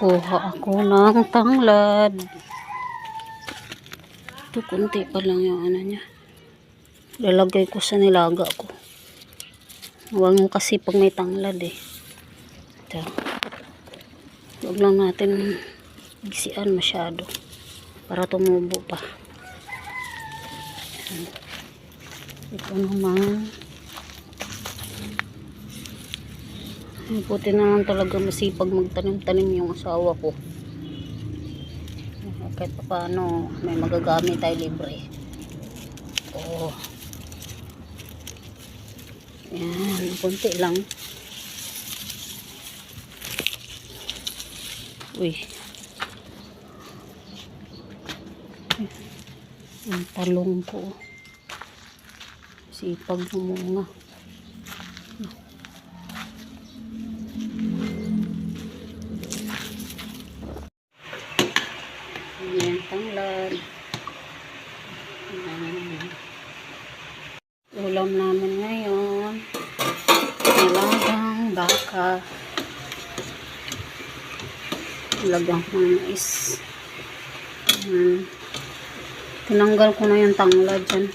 Kuha ako ng tanglad. Ito, kunti pa lang yung ano niya. Lalagay ko sa nilaga ko. Huwag mo kasi pag may tanglad eh. Ito. Huwag lang natin gisian masyado. Para tumubo pa. Ito naman. Ang Buti naman talaga masipag magtanim-tanim yung asawa ko. Kahit pa paano, may magagamit tayo libre. Oo. Yan, konti lang. Uy. Ang talong ko. Sipag lumunga. Yan, Ulam namin ngayon. Nilagang baka. Nilagang mais. Yan. Tinanggal ko na yung tanglad dyan.